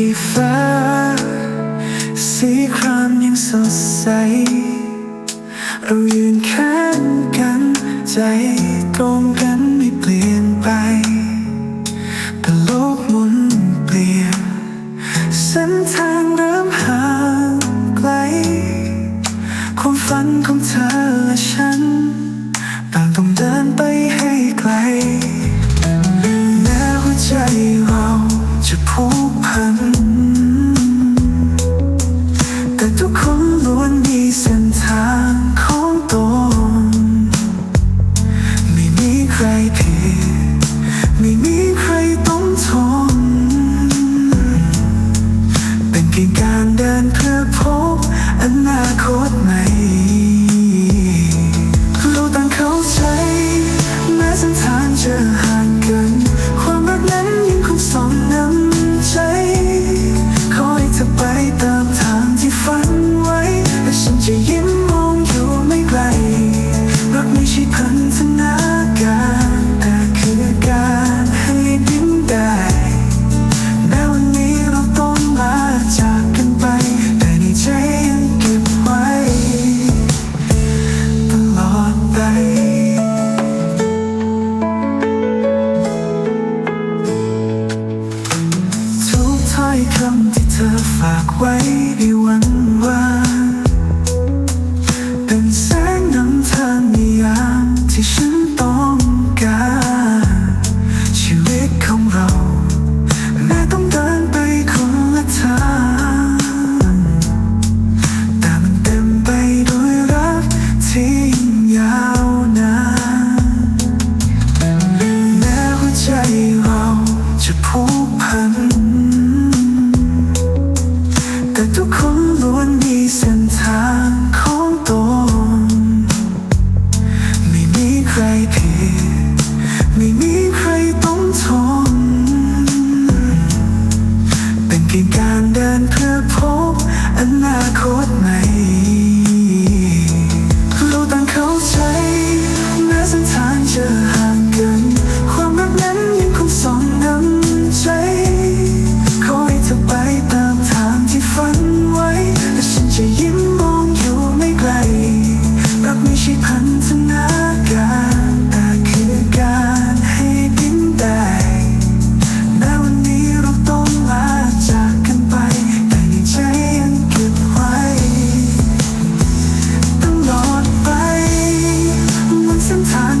ที่ฟ้า สีครามยังสดใส เรายืนข้างกันใจตรง 怀里温暖。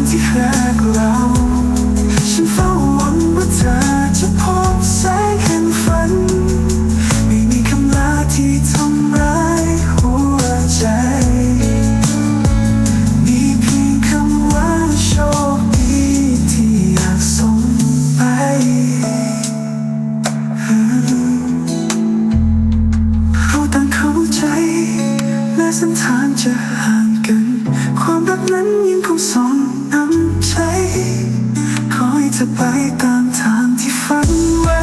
วันที่แรกเราฉันเฝ้าหวังว่าเธอจะพบแสงแห่งฝัน ไม่มีคำลาที่ทำร้ายหัวใจ มีเพียงคำว่าโชคดีที่อยากส่งไป เราต่เข้าใจและส้นทางจะห่าง 一旦谈及氛围。